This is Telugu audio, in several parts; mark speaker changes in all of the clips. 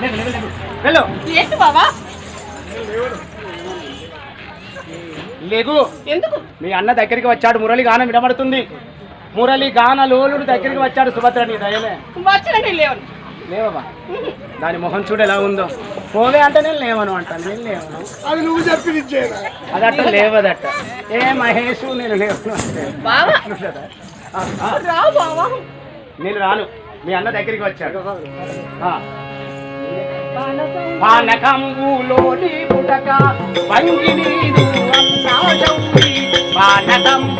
Speaker 1: వెళ్ళు.
Speaker 2: ఏంటి బావా?
Speaker 1: లేగు
Speaker 2: ఎందుకు?
Speaker 1: మీ అన్న దగ్గరికి వచ్చాడు మురళి గానం వినబడుతుంది. మురళి గాన లోలుడు దగ్గరికి వచ్చాడు సుభద్ర నీ
Speaker 2: లేవను.
Speaker 1: లేవమ్మా దాని మొహం చూడు ఎలా ఉందో. పోవే అంటే నేను లేవను అంటాను నేను లేవను.
Speaker 3: అది నువ్వు
Speaker 1: అదట్ట లేవదట్ట. ఏ మహేషు నేను లేవను అంటే.
Speaker 2: బావా.
Speaker 1: ఆ, ఆ,
Speaker 2: రా బావా.
Speaker 1: నేను రాను. మీ అన్న దగ్గరికి వచ్చాడు. ఆ. పానకంబులోని పుటక వంగి నీదు అన్నాశౌరి పానకంబులోని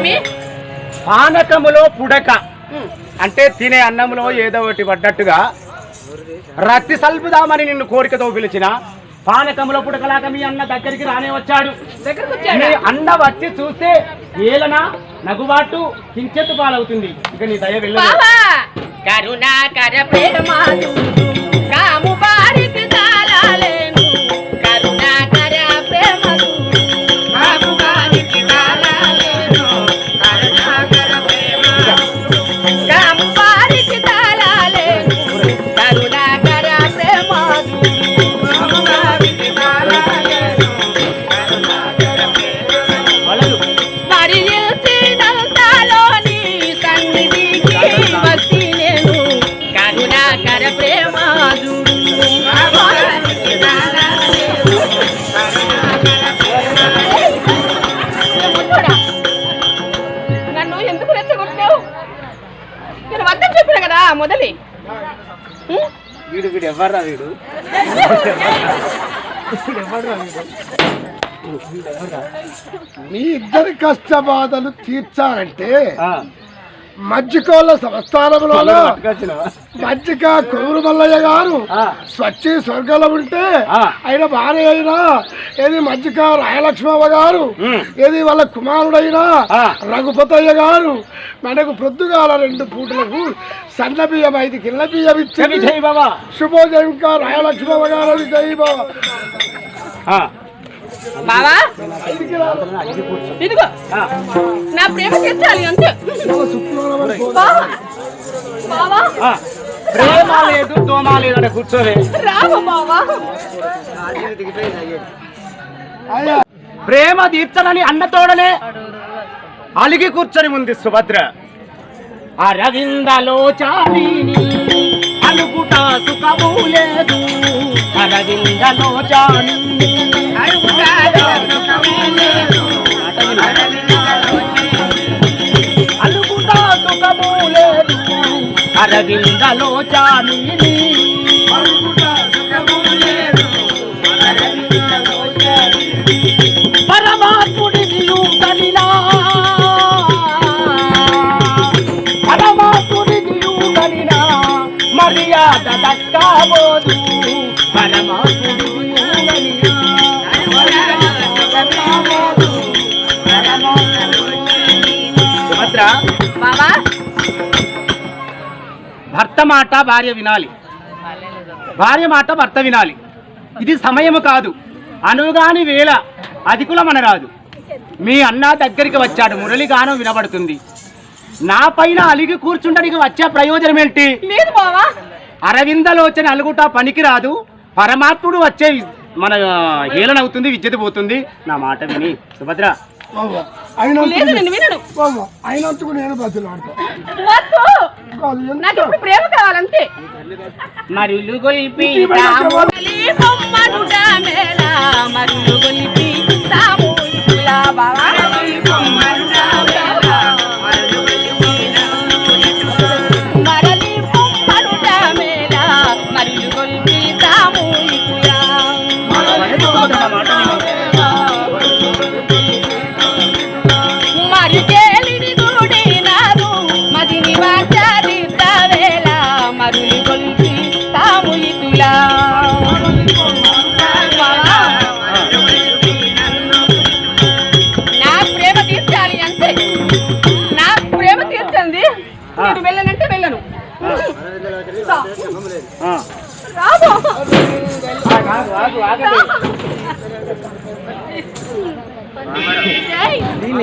Speaker 2: స్వామి?
Speaker 1: పానకములో పుడక. అంటే తినే అన్నంలో ఏదో ఒకటి పడ్డట్టుగా రక్తి సల్పుదామని నిన్ను కోరికతో పిలిచిన పానకములో పుడకలాగా మీ అన్న దగ్గరికి రానే వచ్చాడు.
Speaker 2: దగ్గరకు
Speaker 1: మీ అన్న వచ్చి చూస్తే ఏలన నగుబాటు కించెత్తు పాలవుతుంది. ఇక నీ దయ
Speaker 2: కరుణాకర ప్రేమాలు
Speaker 1: వీడు? ఎవర్రా వీడు?
Speaker 3: మీ ఇద్దరి కష్ట బాధలు తీర్చాలంటే మజ్జికోళ్ళ సంస్థానంలో? మజ్జిక కొవ్వురు మల్లయ్య గారు స్వచ్ఛి స్వర్గంలో ఉంటే. ఆయన భార్య అయినా ఏది మజ్జిక రాయలక్ష్మవ్వ గారు. ఏది వాళ్ళ కుమారుడైనా. రఘుపతయ్య గారు మనకు ప్రొద్దుగాల రెండు పూటలకు సన్న బియ్యం ఐదు కిల్ల బియ్యం ఇచ్చింది
Speaker 1: బాబా
Speaker 3: శుభోజయంకా రాయలక్ష్మవ్వ గారు జై బాబా.
Speaker 2: బావా. ఇదిగో. నా ప్రేమ తీర్చాలి అంతే. బావా.
Speaker 1: ప్రేమ లేదు దోమ లేదు అంటే కూర్చోలే
Speaker 2: రావ బావా.
Speaker 3: అయ్యా
Speaker 1: ప్రేమ తీర్చనని అన్నతోడనే అలిగి కూర్చొని ఉంది సుభద్ర. లేదు అరవిందలోచాని అనుకుట సుఖము లేదు. అరవిందలో సుఖము లేదు సుఖము లేదు. పరమాత్ముడి నిలుగనినా పరమాత్ముడి నిలుగనినా మర్యాద దక్కాబోదు పరమాత్ముడి నిలుగనినా మర్యాద దక్కాబోదు. సుభద్ర. భర్త మాట భార్య వినాలి. భార్య మాట భర్త వినాలి. ఇది సమయము కాదు. అనుగాని వేళ అధికుల మనరాదు మీ అన్న దగ్గరికి వచ్చాడు. మురళి గానం వినబడుతుంది. నా పైన అలిగి కూర్చుండడానికి వచ్చే ప్రయోజనం ఏంటి అరవిందలోచన అలుగుట పనికి రాదు పరమాత్ముడు వచ్చే మన హేళన అవుతుంది విద్యత పోతుంది. నా మాట విని సుభద్ర.
Speaker 2: ప్రేమ కావాలంతే.
Speaker 1: మరులు గొల్పి
Speaker 2: మరులు గొలిపి
Speaker 1: மாட்டார்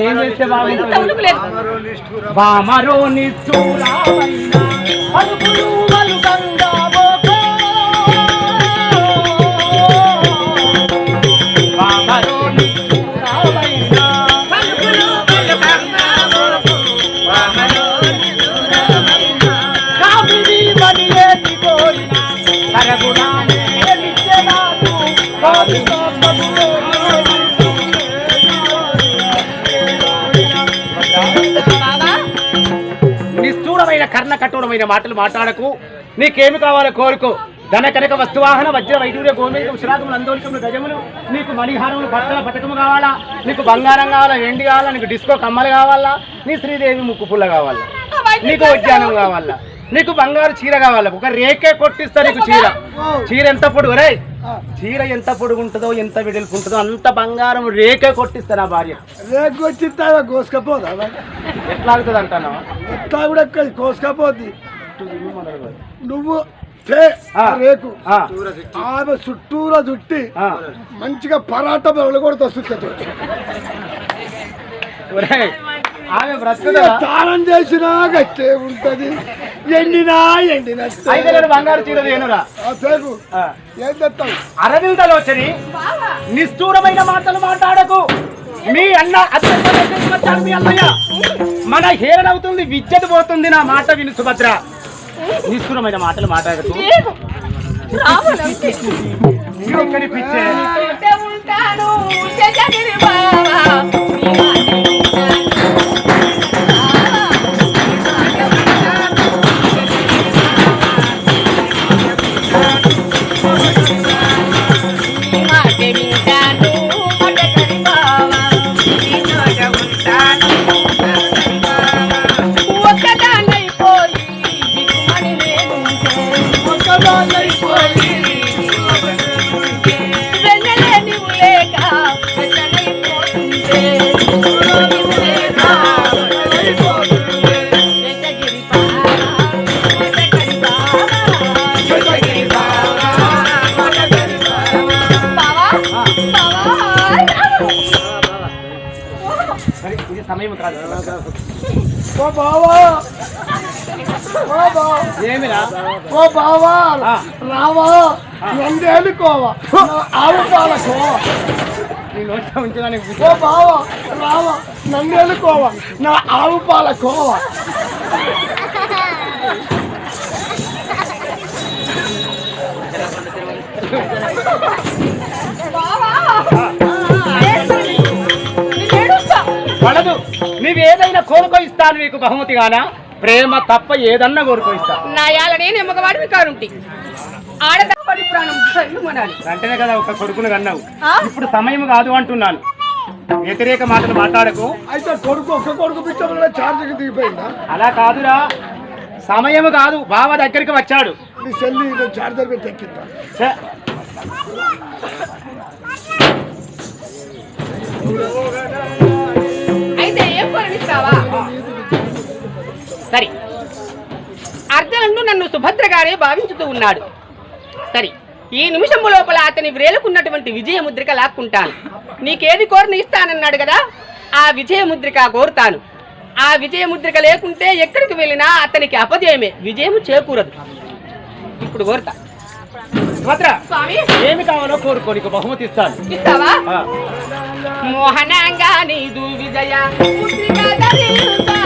Speaker 1: ఏం చేస్తే బాగుంటుంది బామరో నిష్ఠూరమైన మాటలు మాట్లాడకు. నీకేమి కావాలో కోరుకో. ధన కనక వస్తువాహన వజ్ర వైడూర్య గోమేద ఉషరాగములు అందోలికములు గజములు నీకు మణిహారములు బట్టల పథకము కావాలా? నీకు బంగారం కావాలా వెండి కావాలా నీకు డిస్కో కమ్మలు కావాలా? నీ శ్రీదేవి ముక్కు పుల్ల కావాలా? నీకు ఉద్యానం కావాలా? నీకు బంగారు చీర కావాలా? ఒక రేకే కొట్టిస్తా నీకు చీర. చీర ఎంత పొడుగు? రే చీర ఎంత పొడుగు ఉంటుందో ఎంత వెడల్పు ఉంటుందో అంత బంగారం రేకే కొట్టిస్తా నా భార్య.
Speaker 3: రేకు వచ్చిందా కోసుకపోదా
Speaker 1: ఎట్లా అవుతుంది
Speaker 3: ఎట్లా కూడా ఎక్కడి కోసుకపోద్ది. నువ్వు తే
Speaker 1: ఆ.
Speaker 3: రేకు.
Speaker 1: ఆ,
Speaker 3: ఆమె చుట్టూరా చుట్టి. మంచిగా పరాటం వస్తుంది
Speaker 1: ఒరేయ్, ఆమె
Speaker 3: చేసినా గట్టే ఉంటది. ఎండినా ఎండినట్టే
Speaker 1: వేల బంగారు చీర దేనురా
Speaker 3: ఆ తేగు ఏం తెస్తావు?
Speaker 1: అరవిందలోచని నిష్ఠూరమైన మాటలు మాట్లాడకు. మీ అన్న అత్యంత మీ అన్నయ్య. మన హేరణ అవుతుంది విద్యత పోతుంది నా మాట విను సుభద్ర. నిష్ఠూరమైన మాటలు మాట్లాడకు.
Speaker 2: ఉంటాను
Speaker 1: సమయం కాదు
Speaker 3: బావా
Speaker 1: ఏమిరా?
Speaker 3: ఓ బావా. రావా ఆవు పాలకోవా
Speaker 1: నీ నోట్లో ఉంచడానికి
Speaker 3: ఓ బావా రావా నందేలుకోవా నా ఆవు.
Speaker 2: నేను ఏడుస్తా.
Speaker 1: పడదు. నీవేదైనా కోరుకో ఇస్తాను నీకు బహుమతిగానా? ప్రేమ తప్ప ఏదన్నా కోరుకో ఇస్తా
Speaker 2: నా యాల నేను మగవాడివి కానుంటి ఆడదాపడి ప్రాణం
Speaker 1: వెంటనే కదా ఒక కొడుకును కన్నావు? ఇప్పుడు సమయం కాదు అంటున్నాను. వ్యతిరేక మాటలు మాట్లాడకు.
Speaker 3: అయితే కొడుకు ఒక్క కొడుకు పిచ్చబడిన ఛార్జీకి దిగిపోయిందా?
Speaker 1: అలా కాదురా. సమయం కాదు. బావ దగ్గరికి వచ్చాడు.
Speaker 3: నీ నేను ఛార్జర్ పెట్టి ఎక్కిద్దా
Speaker 1: ఛే,
Speaker 2: అయితే ఏం కొనిస్తావా సరే. అర్జునుడు నన్ను సుభద్రగానే భావించుతూ ఉన్నాడు. సరే ఈ నిమిషము లోపల అతని వ్రేలుకున్నటువంటి విజయ ముద్రిక లాక్కుంటాను. నీకేది కోరిన ఇస్తానన్నాడు కదా ఆ విజయ ముద్రిక కోరుతాను. ఆ విజయ ముద్రిక లేకుంటే ఎక్కడికి వెళ్ళినా అతనికి అపజయమే విజయము చేకూరదు. ఇప్పుడు కోరుతా.
Speaker 1: ఏమి కావాలో కోరుకో నీకు బహుమతి ఇస్తాను.
Speaker 2: ఇస్తావా? మోహనంగా నీదు విజయ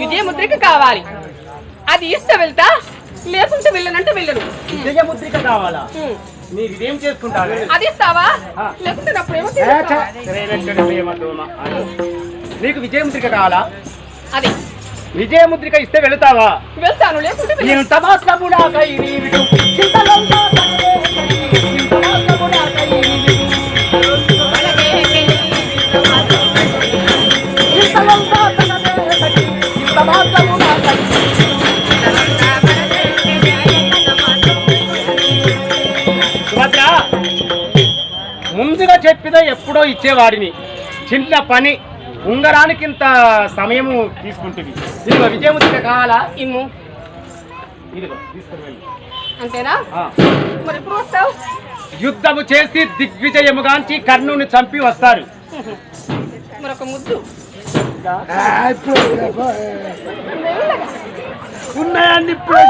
Speaker 2: విజయముద్రిక కావాలి. అది ఇస్తే వెళ్తా లేకుంటే వెళ్ళనంటే వెళ్ళను.
Speaker 1: విజయ ముద్రిక కావాలా?
Speaker 2: ఉం.
Speaker 1: నీ ఇదేం చేసుకుంటావు.
Speaker 2: అది ఇస్తావా. లేకుంటే నా ప్రేమ.
Speaker 1: నీకు విజయ ముద్రిక కావాలా?
Speaker 2: అది.
Speaker 1: విజయముద్రిక ఇస్తే వెళుతావా?
Speaker 2: వెళ్తాను లేకుంటే వెళ్ళను.
Speaker 1: ఇంత మాత్రము ముందుగా చెప్పిదో ఎప్పుడో ఇచ్చేవాడిని. చిన్న పని. ఉంగరానికి ఇంత సమయము తీసుకుంటుంది. ఇదిగో విజయముద్రిక కావాలా?
Speaker 2: ఇమ్ము.
Speaker 1: ఇదిగో తీసుకుని వెళ్ళు.
Speaker 2: అంతేనా?
Speaker 1: ఆ.
Speaker 2: మరి ఇప్పుడు వస్తావు?
Speaker 1: యుద్ధము చేసి దిగ్విజయముగాంచి కర్ణుని చంపి వస్తారు.
Speaker 2: మరొక ముద్దు.
Speaker 3: ఉన్నాయండి ఇప్పుడే.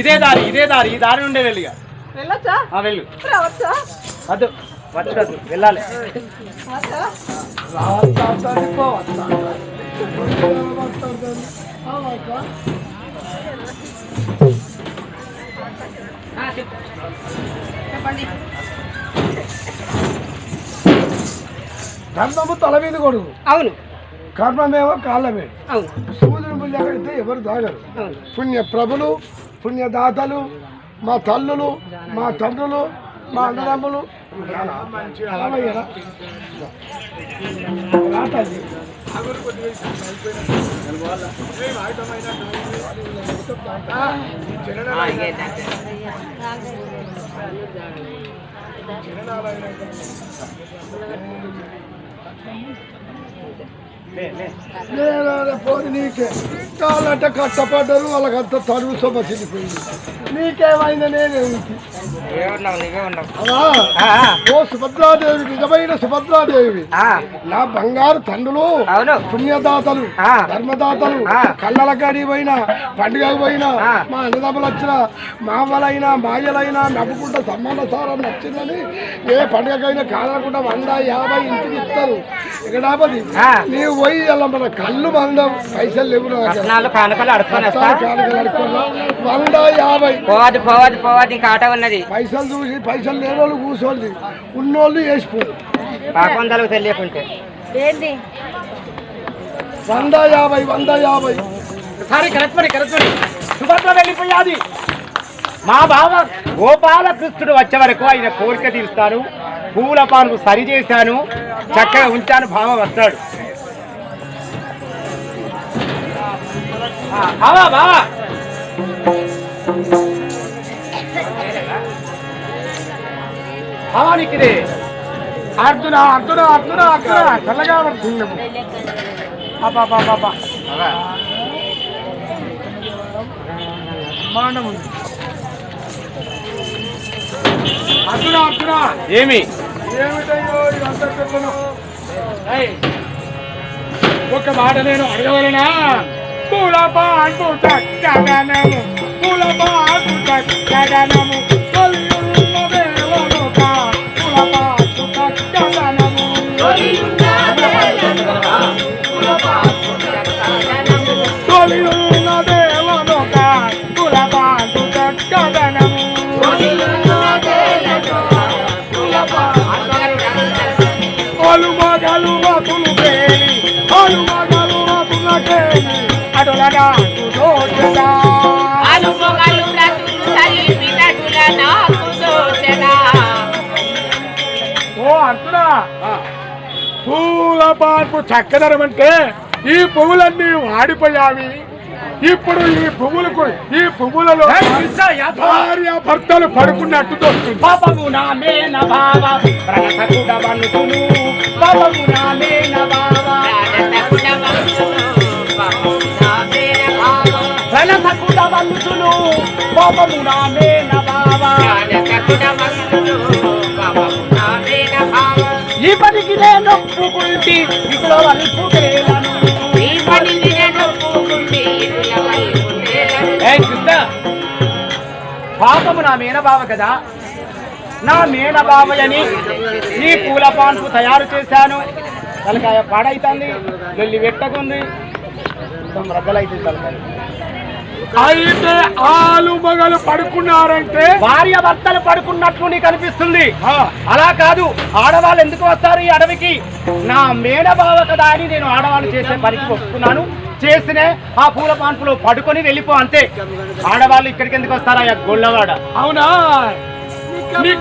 Speaker 1: ఇదే దారి ఇదే దారి ఈ దారి నుండే వెళ్ళు ఇక.
Speaker 2: వెళ్ళొచ్చా?
Speaker 1: ఆ వెళ్ళు.
Speaker 2: రావచ్చా?
Speaker 1: వద్దు వచ్చదు వెళ్ళాలి.
Speaker 2: చెప్పండి.
Speaker 3: కర్మము తల మీద కొడుకు
Speaker 2: అవును.
Speaker 3: కర్మమేమో కాళ్ళ మీద.
Speaker 2: అవును.
Speaker 3: సూర్యుని పెడితే ఎవరు దాగరు. పుణ్య ప్రభులు పుణ్యదాతలు మా తల్లులు మా తండ్రులు మా అన్నదమ్ములు రామయ్యరా? పోని నీకే కావాలంటే కష్టపడ్డారు వాళ్ళకంత తరువు సొమ్మ చెల్లిపోయింది నీకేమైంది నేనే ఉంది ఓ సుభద్రాదేవి నిజమైన సుభద్రాదేవి నా బంగారు తండ్రులు. పుణ్యదాతలు
Speaker 2: ఆ.
Speaker 3: ధర్మదాతలు
Speaker 2: ఆ.
Speaker 3: కళ్ళల గడి పోయినా పండుగకు పోయినా. మా అన్నదమ్ములు వచ్చిన మామలైనా మాయలైనా నవ్వుకుంటా సంబంధ సారం నచ్చిందని ఏ పండుగకైనా కాలకుండా వంద యాభై ఇంటికి ఇస్తారు
Speaker 2: ఆ.
Speaker 3: నీవు పోయి అలా మన కళ్ళు మందం పైసలు లేవు
Speaker 2: కానుకలు అడుక్కొని.
Speaker 3: వంద యాభై.
Speaker 2: పోవద్దు పోవద్దు పోవద్దు ఇంకా ఆట ఉన్నది.
Speaker 3: పైసలు చూసి పైసలు లేని వాళ్ళు కూర్చోండి ఉన్నోళ్ళు
Speaker 2: పాపందలకు తెలియకుంటే.
Speaker 3: వంద యాభై వంద యాభై.
Speaker 1: సారీ కరెక్ట్ మరి కరెక్ట్ మరి సుభద్ర వెళ్ళిపోయాది. మా బావ గోపాలకృష్ణుడు వచ్చే వరకు ఆయన కోరిక తీరుస్తాను. పూల పానుకు సరి చేశాను చక్కగా ఉంచాను బావ వస్తాడు. బావా బావా. బావా నీకు ఇది
Speaker 3: అర్జున అర్జున అర్జున అర్జున. చల్లగా పడుతుంది.
Speaker 1: పాపా పాపా పాపా
Speaker 3: మాండం ఉంది. అర్జున అర్జున.
Speaker 1: ఏమి?
Speaker 3: ఏమిటయ్యో ఇదంతా ఒక మాట నేను అడగవలనా? Pula ba, puta, kada namu. Pula ba, puta, kada namu. పూల పాన్పు చక్కదనం అంటే ఈ పువ్వులన్నీ వాడిపోయావి. ఇప్పుడు ఈ పువ్వులకు ఈ పువ్వులలో. భార్య భర్తలు పడుకున్నట్టు దొరుకుతుంది.
Speaker 1: పాపము ఈ పనికి నేను ఒప్పుకుంటి ఇప్పుడు వలుపుకేలను ఏయ్ కృష్ణ పాపము నా మేనబావ కదా. నా మేనబావయని ఈ పూల పాన్పు తయారు చేశాను. తలకాయ పాడైతుంది వెళ్ళి వెట్టకుంది. మొత్తం రద్దలైతుంది తలకాయ
Speaker 3: అయితే ఆలు మగలు పడుకున్నారంటే
Speaker 1: భార్య భర్తలు పడుకున్నట్లు నీకు అనిపిస్తుంది? అలా కాదు. ఆడవాళ్ళు ఎందుకు వస్తారు ఈ అడవికి? నా మేనబావ కదా అని నేను ఆడవాళ్ళు చేసే పనికి ఒప్పుకున్నాను. చేసినే ఆ పూల పాన్పులో పడుకొని వెళ్ళిపో అంతే. ఆడవాళ్ళు ఇక్కడికి ఎందుకు వస్తారా ఆ గొల్లవాడ.
Speaker 3: అవునా? దీని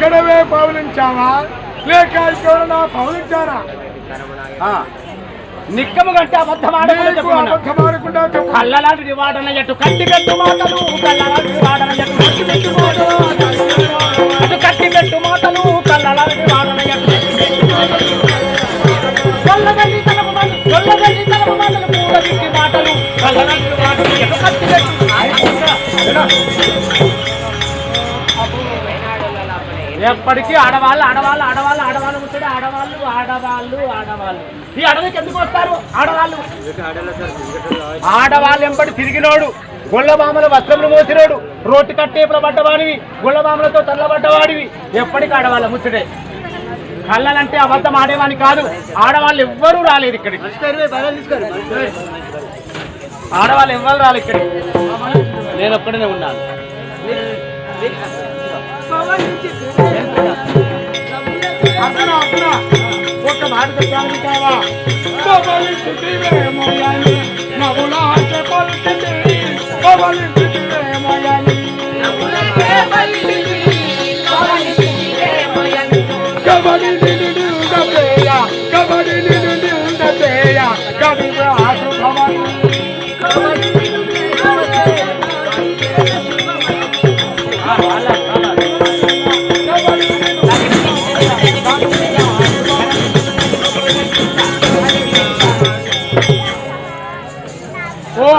Speaker 3: ఒక్కడవే పవలించావా లేక ఎవరైనా పవలించారా
Speaker 1: నిక్కము కంటే.
Speaker 3: అబద్ధమాడకుండా చెప్పు.
Speaker 1: కళ్ళలాంటి నివాడన ఎట్టు కట్టి పెట్టు మాటలు కళ్ళలాంటి నివాడన ఎట్టు కట్టి పెట్టు మాటలు అటు కట్టి పెట్టు మాటలు కళ్ళలాంటి నివాడన ఎట్టు కట్టి పెట్టు మాటలు. కొల్లగల్లి తలపు మాటలు, కొల్లగల్లి తలపు మాటలు, పూలగిట్టి మాటలు, కళ్ళలాంటి నివాడన ఎట్టు కట్టి పెట్టు. ఎప్పటికీ ఆడవాళ్ళు ఆడవాళ్ళు ఆడవాళ్ళు ఆడవాళ్ళు ముచ్చడే ఆడవాళ్ళు ఆడవాళ్ళు ఆడవాళ్ళు. ఈ అడవికి ఎందుకు వస్తారు ఆడవాళ్ళు? ఆడవాళ్ళు ఎంపటి తిరిగినోడు గొల్లబామల వస్త్రములు మోసినోడు రోడ్డు కట్టేపుల పడ్డవాడివి గొల్లబామలతో తల్లబడ్డవాడివి. ఎప్పటికీ ఆడవాళ్ళ ముచ్చటే. కళ్ళలంటే అబద్ధం ఆడేవాని కాదు. ఆడవాళ్ళు ఎవ్వరూ రాలేదు ఇక్కడికి. ఆడవాళ్ళు ఎవ్వరు రాలేదు ఇక్కడికి. నేను ఒక్కడనే ఉన్నాను.
Speaker 3: मार्ग प्राणिकावा बबल सुतिवे मोयानी नबुला के बल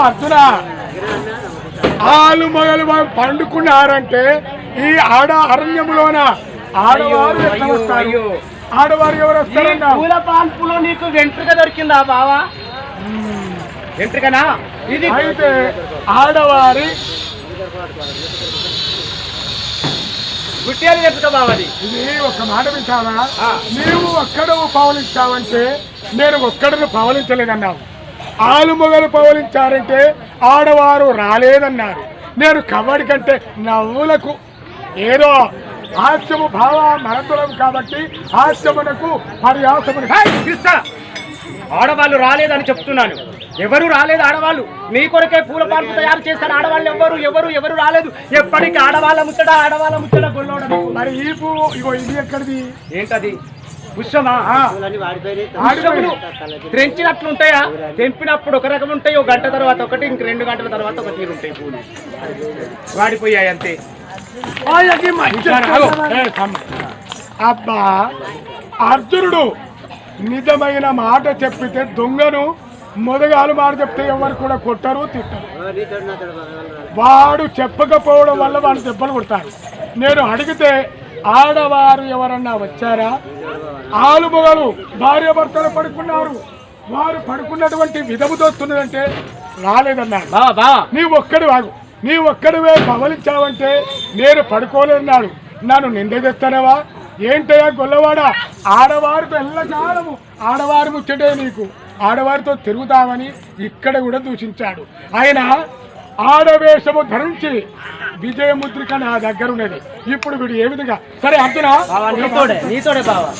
Speaker 3: అర్జున. ఆలు మొగలు వా- పండుకున్నారంటే ఈ ఆడ అరణ్యములోన ఆడవారు ఎట్లా వస్తారు. ఆడవారు ఎవరు
Speaker 1: ఈ
Speaker 3: వస్తారన్నా
Speaker 1: పూల పాన్పులో నీకు వెంట్రుక దొరికిందా బావా? వెంట్రుకనా? ఇది
Speaker 3: అయితే ఆడవారి
Speaker 1: గుట్టేలు వెంట్రుక బావది.
Speaker 3: ఇది ఒక మాట వింటావా. నీవు ఒక్కడవు పవలించావంటే నేను ఒక్కడను పవలించలేదన్నావు. ఆలు మొగలు పవలించారంటే ఆడవారు రాలేదన్నారు. నేను కబడి కంటే నవ్వులకు ఏదో హాస్యము భావ మరతులం కాబట్టి హాస్యమునకు పర్యాసమును
Speaker 1: హై, తీస్తా. ఆడవాళ్ళు రాలేదని చెప్తున్నాను. ఎవరు రాలేదు ఆడవాళ్ళు? నీ కొరకే పూల పాన్పు తయారు చేస్తారు ఆడవాళ్ళు ఎవరు ఎవరు ఎవరు రాలేదు. ఎప్పటికీ ఆడవాళ్ళ ముచ్చట ఆడవాళ్ళ ముచ్చట గొల్లోడ.
Speaker 3: మరి ఈ పువ్వు ఇగో ఇది ఎక్కడిది?
Speaker 1: ఏంటది? తెంచినట్లుంటాయా తెంపినప్పుడు ఒక రకం ఉంటాయి ఒక గంట తర్వాత ఒకటి ఇంక రెండు గంటల తర్వాత ఒక తీరు ఉంటాయి పూలు. వాడిపోయాయి అంతే.
Speaker 3: అబ్బా అర్జునుడు నిజమైన మాట చెప్పితే దొంగను మొదగాలు మాట చెప్తే ఎవరు కూడా కొట్టరు తిట్టరు. వాడు చెప్పకపోవడం వల్ల వాడు దెబ్బలు కొడతారు. నేను అడిగితే ఆడవారు ఎవరన్నా వచ్చారా? ఆలుమొగలు భార్య భర్తలు పడుకున్నారు. వారు పడుకున్నటువంటి విధము
Speaker 1: బావా బావా
Speaker 3: నీ ఒక్కడు వాగు నీ ఒక్కడివే పవలించావంటే నేను పడుకోలేన్నాడు నన్ను నిందజేస్తానవా ఏంటయ్యా గొల్లవాడ? ఆడవారితో ఎల్లకాలము ఆడవారి ముచ్చటే నీకు. ఆడవారితో తిరుగుతామని ఇక్కడ కూడా దూషించాడు. ఆయన ఆడవేషము ధరించి విజయముద్రిక నా దగ్గర ఉన్నది ఇప్పుడు వీడు ఏ విధంగా? సరే అర్జున?
Speaker 1: నీతోడే బావా.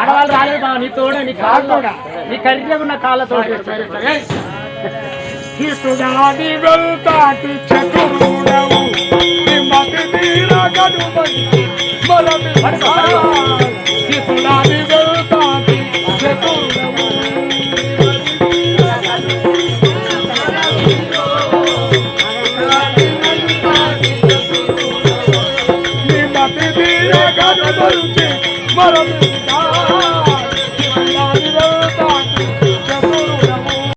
Speaker 1: ఆడవాళ్ళు రాలేదు బావా నీ
Speaker 3: నాతోడా?
Speaker 1: నీ కర్రీగా ఉన్న కాళ్ళతోటి
Speaker 3: సరే, సరే. తీసుదాని వెళ్తాటి చతురుడవు. నిమ్మటి తీరగడు మరమి